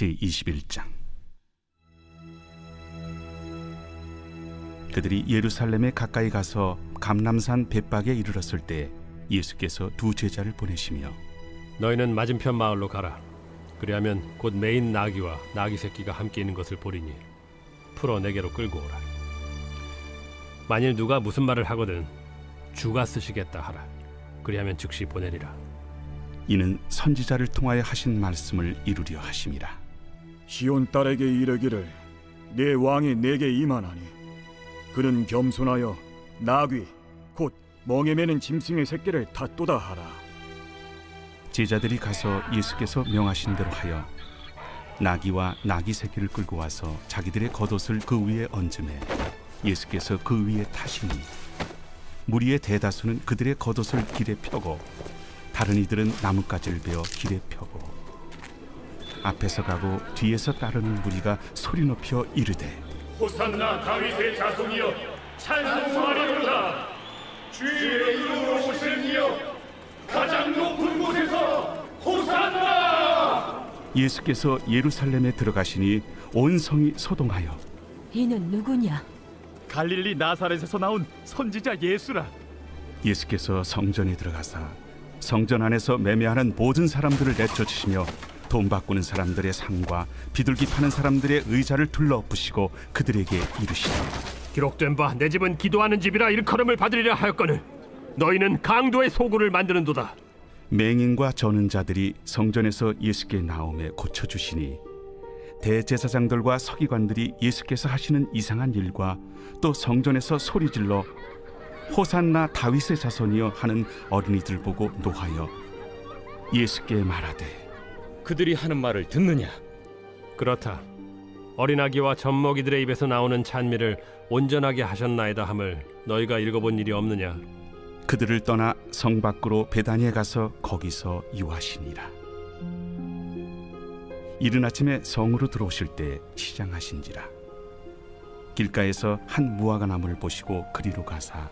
제 21장 그들이 예루살렘에 가까이 가서 감람산 벳박에 이르렀을 때 예수께서 두 제자를 보내시며 너희는 맞은편 마을로 가라. 그리하면 곧 메인 나귀와 나귀 새끼가 함께 있는 것을 보리니 풀어 내게로 끌고 오라. 만일 누가 무슨 말을 하거든 주가 쓰시겠다 하라. 그리하면 즉시 보내리라. 이는 선지자를 통하여 하신 말씀을 이루려 하심이라 시온 딸에게 이르기를 내 왕이 내게 임하나니 그는 겸손하여 나귀 곧 멍에 매는 짐승의 새끼를 탓도다 하라. 제자들이 가서 예수께서 명하신 대로 하여 나귀와 나귀 새끼를 끌고 와서 자기들의 겉옷을 그 위에 얹음에 예수께서 그 위에 타시니 무리의 대다수는 그들의 겉옷을 길에 펴고 다른 이들은 나뭇가지를 베어 길에 펴고 앞에서 가고 뒤에서 따르는 무리가 소리 높여 이르되 호산나 다윗의 자손이여 찬송하리로다. 주의 이름으로 오실 이여 가장 높은 곳에서 호산나! 예수께서 예루살렘에 들어가시니 온 성이 소동하여 이는 누구냐? 갈릴리 나사렛에서 나온 선지자 예수라. 예수께서 성전에 들어가사 성전 안에서 매매하는 모든 사람들을 내쫓으시며 돈 바꾸는 사람들의 상과 비둘기 파는 사람들의 의자를 둘러부시고 그들에게 이르시되 기록된 바 내 집은 기도하는 집이라 일컬음을 받으리라 하였거늘 너희는 강도의 소굴을 만드는도다. 맹인과 저는 자들이 성전에서 예수께 나오매 고쳐 주시니 대제사장들과 서기관들이 예수께서 하시는 이상한 일과 또 성전에서 소리질러 호산나 다윗의 자손이여 하는 어린이들 보고 노하여 예수께 말하되 그들이 하는 말을 듣느냐? 그렇다. 어린아기와 젖먹이들의 입에서 나오는 찬미를 온전하게 하셨나이다 함을 너희가 읽어본 일이 없느냐? 그들을 떠나 성 밖으로 베다니에 가서 거기서 유하시니라. 이른 아침에 성으로 들어오실 때 시장하신지라. 길가에서 한 무화과 나무를 보시고 그리로 가사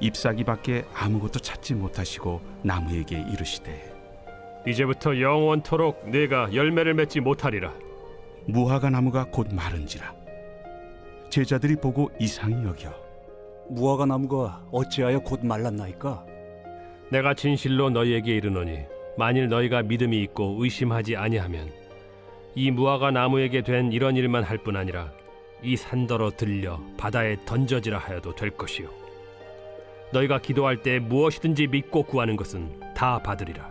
잎사귀 밖에 아무것도 찾지 못하시고 나무에게 이르시되 이제부터 영원토록 네가 열매를 맺지 못하리라. 무화과 나무가 곧 마른지라. 제자들이 보고 이상히 여겨 무화과 나무가 어찌하여 곧 말랐나이까? 내가 진실로 너희에게 이르노니 만일 너희가 믿음이 있고 의심하지 아니하면 이 무화과 나무에게 된 이런 일만 할 뿐 아니라 이 산더러 들려 바다에 던져지라 하여도 될 것이요 너희가 기도할 때 무엇이든지 믿고 구하는 것은 다 받으리라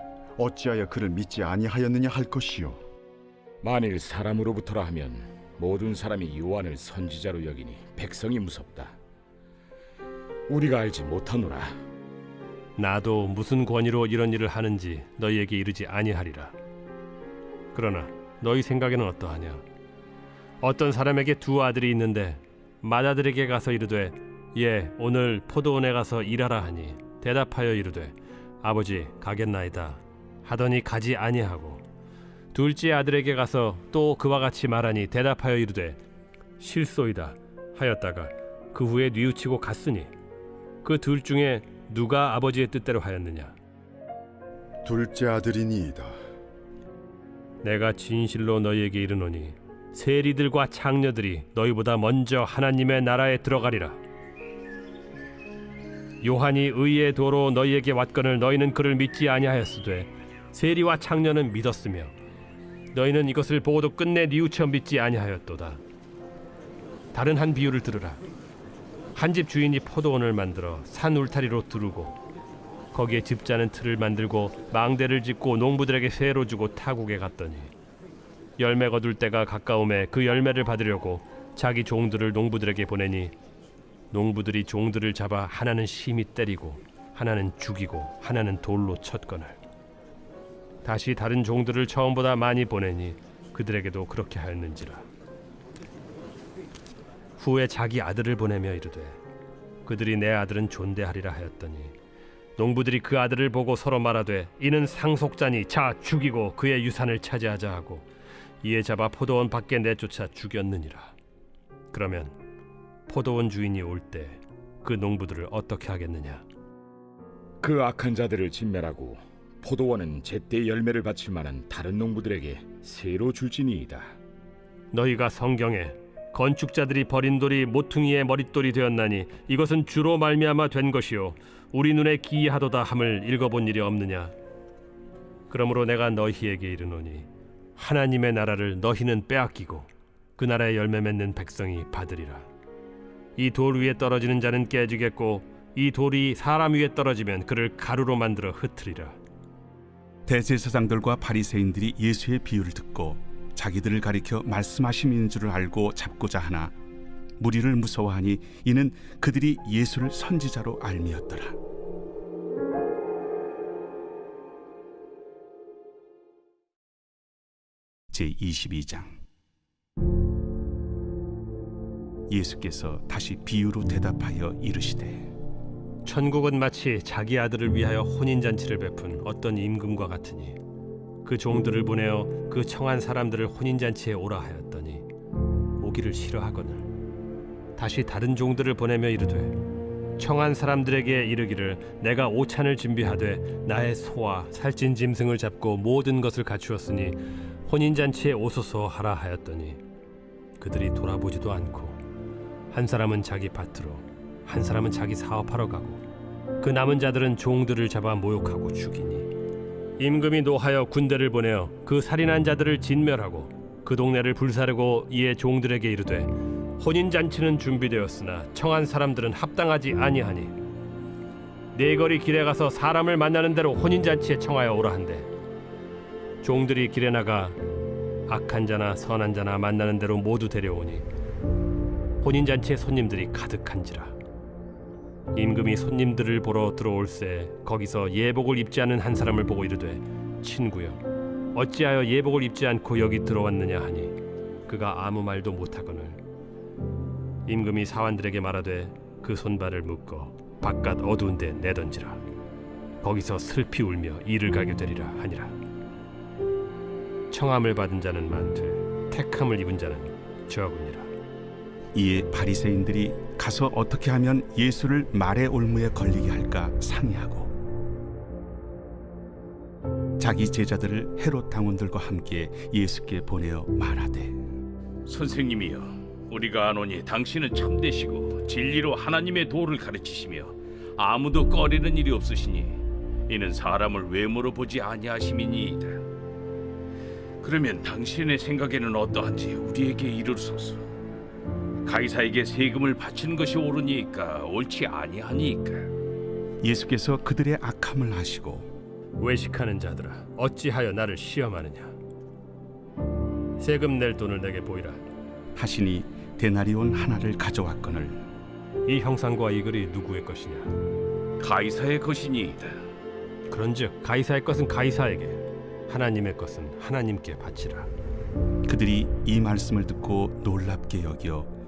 어찌하여 그를 믿지 아니하였느냐 할 것이요. 만일 사람으로부터라 하면 모든 사람이 요한을 선지자로 여기니 백성이 무섭다. 우리가 알지 못하노라. 나도 무슨 권위로 이런 일을 하는지 너희에게 이르지 아니하리라. 그러나 너희 생각에는 어떠하냐? 어떤 사람에게 두 아들이 있는데 맏아들에게 가서 이르되 예 오늘 포도원에 가서 일하라 하니 대답하여 이르되 아버지 가겠나이다 하더니 가지 아니하고 둘째 아들에게 가서 또 그와 같이 말하니 대답하여 이르되 실소이다 하였다가 그 후에 뉘우치고 갔으니 그 둘 중에 누가 아버지의 뜻대로 하였느냐 둘째 아들이니이다. 내가 진실로 너희에게 이르노니 세리들과 창녀들이 너희보다 먼저 하나님의 나라에 들어가리라 요한이 의의 도로 너희에게 왔거늘 너희는 그를 믿지 아니하였으되 세리와 창녀는 믿었으며 너희는 이것을 보고도 끝내 뉘우쳐 믿지 아니하였도다. 다른 한 비유를 들으라. 한 집 주인이 포도원을 만들어 산 울타리로 두르고 거기에 집자는 틀을 만들고 망대를 짓고 농부들에게 세로 주고 타국에 갔더니 열매 거둘 때가 가까움에 그 열매를 받으려고 자기 종들을 농부들에게 보내니 농부들이 종들을 잡아 하나는 심히 때리고 하나는 죽이고 하나는 돌로 쳤거늘 다시 다른 종들을 처음보다 많이 보내니 그들에게도 그렇게 하였는지라. 후에 자기 아들을 보내며 이르되 그들이 내 아들은 존대하리라 하였더니 농부들이 그 아들을 보고 서로 말하되 이는 상속자니 자 죽이고 그의 유산을 차지하자 하고 이에 잡아 포도원 밖에 내쫓아 죽였느니라. 그러면 포도원 주인이 올 때 그 농부들을 어떻게 하겠느냐? 그 악한 자들을 진멸하고 포도원은 제때 열매를 바칠 만한 다른 농부들에게 새로 줄지니이다. 너희가 성경에 건축자들이 버린 돌이 모퉁이의 머릿돌이 되었나니 이것은 주로 말미암아 된 것이요. 우리 눈에 기이하도다 함을 읽어본 일이 없느냐? 그러므로 내가 너희에게 이르노니 하나님의 나라를 너희는 빼앗기고 그 나라의 열매 맺는 백성이 받으리라. 이 돌 위에 떨어지는 자는 깨지겠고 이 돌이 사람 위에 떨어지면 그를 가루로 만들어 흩으리라 대제사장들과 바리새인들이 예수의 비유를 듣고 자기들을 가리켜 말씀하심인 줄을 알고 잡고자 하나 무리를 무서워하니 이는 그들이 예수를 선지자로 알미었더라. 제 22장 예수께서 다시 비유로 대답하여 이르시되 천국은 마치 자기 아들을 위하여 혼인 잔치를 베푼 어떤 임금과 같으니 그 종들을 보내어 그 청한 사람들을 혼인 잔치에 오라 하였더니 오기를 싫어하거늘. 다시 다른 종들을 보내며 이르되 청한 사람들에게 이르기를 내가 오찬을 준비하되 나의 소와 살찐 짐승을 잡고 모든 것을 갖추었으니 혼인 잔치에 오소서 하라 하였더니 그들이 돌아보지도 않고 한 사람은 자기 밭으로 한 사람은 자기 사업하러 가고 그 남은 자들은 종들을 잡아 모욕하고 죽이니. 임금이 노하여 군대를 보내어 그 살인한 자들을 진멸하고 그 동네를 불사르고 이에 종들에게 이르되 혼인 잔치는 준비되었으나 청한 사람들은 합당하지 아니하니. 네 거리 길에 가서 사람을 만나는 대로 혼인 잔치에 청하여 오라 한대. 종들이 길에 나가 악한 자나 선한 자나 만나는 대로 모두 데려오니 혼인 잔치에 손님들이 가득한지라 임금이 손님들을 보러 들어올새 거기서 예복을 입지 않은 한 사람을 보고 이르되 친구여 어찌하여 예복을 입지 않고 여기 들어왔느냐 하니? 그가 아무 말도 못하거늘. 임금이 사환들에게 말하되 그 손발을 묶어 바깥 어두운 데 내던지라. 거기서 슬피 울며 이를 가게 되리라 하니라. 청함을 받은 자는 많되 택함을 입은 자는 적으니라 이에 바리새인들이 가서 어떻게 하면 예수를 말의 올무에 걸리게 할까 상의하고 자기 제자들을 헤롯 당원들과 함께 예수께 보내어 말하되 선생님이여 우리가 아노니 당신은 참되시고 진리로 하나님의 도를 가르치시며 아무도 꺼리는 일이 없으시니 이는 사람을 외모로 보지 아니하심이니이다. 그러면 당신의 생각에는 어떠한지 우리에게 이르소서 가이사에게 세금을 바치는 것이 옳으니까 옳지 아니하니까. 예수께서 그들의 악함을 아시고 외식하는 자들아 어찌하여 나를 시험하느냐? 세금 낼 돈을 내게 보이라. 하시니 데나리온 하나를 가져왔거늘 이 형상과 이 글이 누구의 것이냐? 가이사의 것이니이다. 그런즉 가이사의 것은 가이사에게 하나님의 것은 하나님께 바치라. 그들이 이 말씀을 듣고 놀랍게 여겨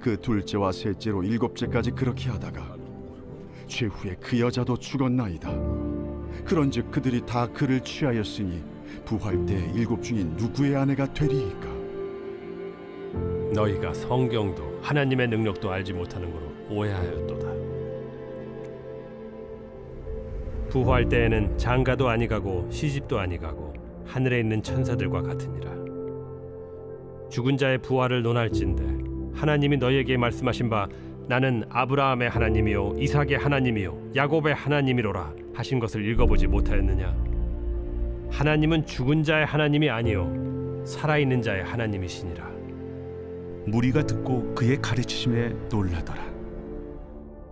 그 둘째와 셋째로 일곱째까지 그렇게 하다가 최후에 그 여자도 죽었나이다. 그런즉 그들이 다 그를 취하였으니 부활 때 일곱 중에 누구의 아내가 되리이까? 너희가 성경도 하나님의 능력도 알지 못하는 거로 오해하였도다. 부활 때에는 장가도 아니가고 시집도 아니가고 하늘에 있는 천사들과 같으니라. 죽은 자의 부활을 논할진대 하나님이 너희에게 말씀하신 바 나는 아브라함의 하나님이요 이삭의 하나님이요 야곱의 하나님이로라 하신 것을 읽어보지 못하였느냐 하나님은 죽은 자의 하나님이 아니요 살아있는 자의 하나님이시니라 무리가 듣고 그의 가르치심에 놀라더라.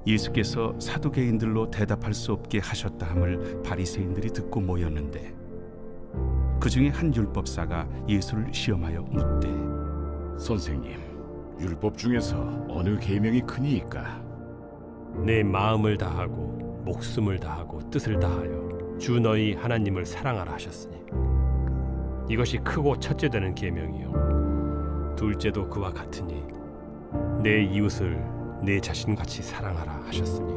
예수께서 사두개인들로 대답할 수 없게 하셨다 함을 바리새인들이 듣고 모였는데 그 중에 한 율법사가 예수를 시험하여 묻되 선생님, 율법 중에서 어느 계명이 크니이까? 내 마음을 다하고 목숨을 다하고 뜻을 다하여 주 너희 하나님을 사랑하라 하셨으니 이것이 크고 첫째 되는 계명이요 둘째도 그와 같으니 내 이웃을 내 자신같이 사랑하라 하셨으니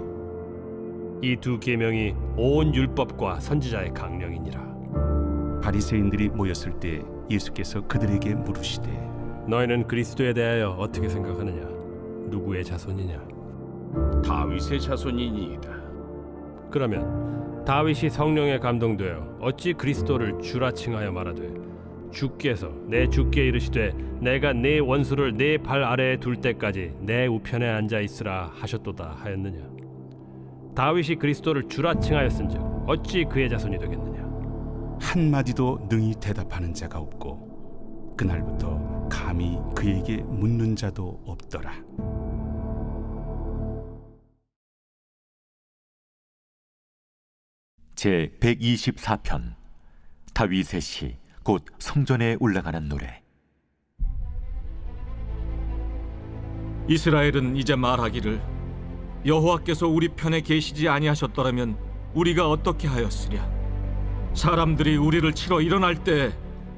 이 두 계명이 온 율법과 선지자의 강령이니라 바리새인들이 모였을 때 예수께서 그들에게 물으시되 너희는 그리스도에 대하여 어떻게 생각하느냐? 누구의 자손이냐? 다윗의 자손이니이다. 그러면 다윗이 성령에 감동되어 어찌 그리스도를 주라 칭하여 말하되 주께서 내 주께 이르시되 내가 네 원수를 네발 아래에 둘 때까지 내 우편에 앉아 있으라 하셨도다 하였느냐? 다윗이 그리스도를 주라 칭하였은즉 어찌 그의 자손이 되겠느냐? 한 마디도 능히 대답하는 자가 없고 그날부터 감히 그에게 묻는 자도 없더라. 제 124편 다윗의 시 곧 성전에 올라가는 노래 이스라엘은 이제 말하기를 여호와께서 우리 편에 계시지 아니하셨더라면 우리가 어떻게 하였으랴 사람들이 우리를 치러 일어날 때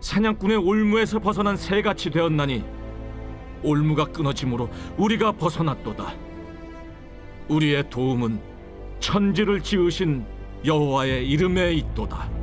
사냥꾼의 올무에서 벗어난 새같이 되었나니 올무가 끊어짐으로 우리가 벗어났도다. 우리의 도움은 천지를 지으신 여호와의 이름에 있도다.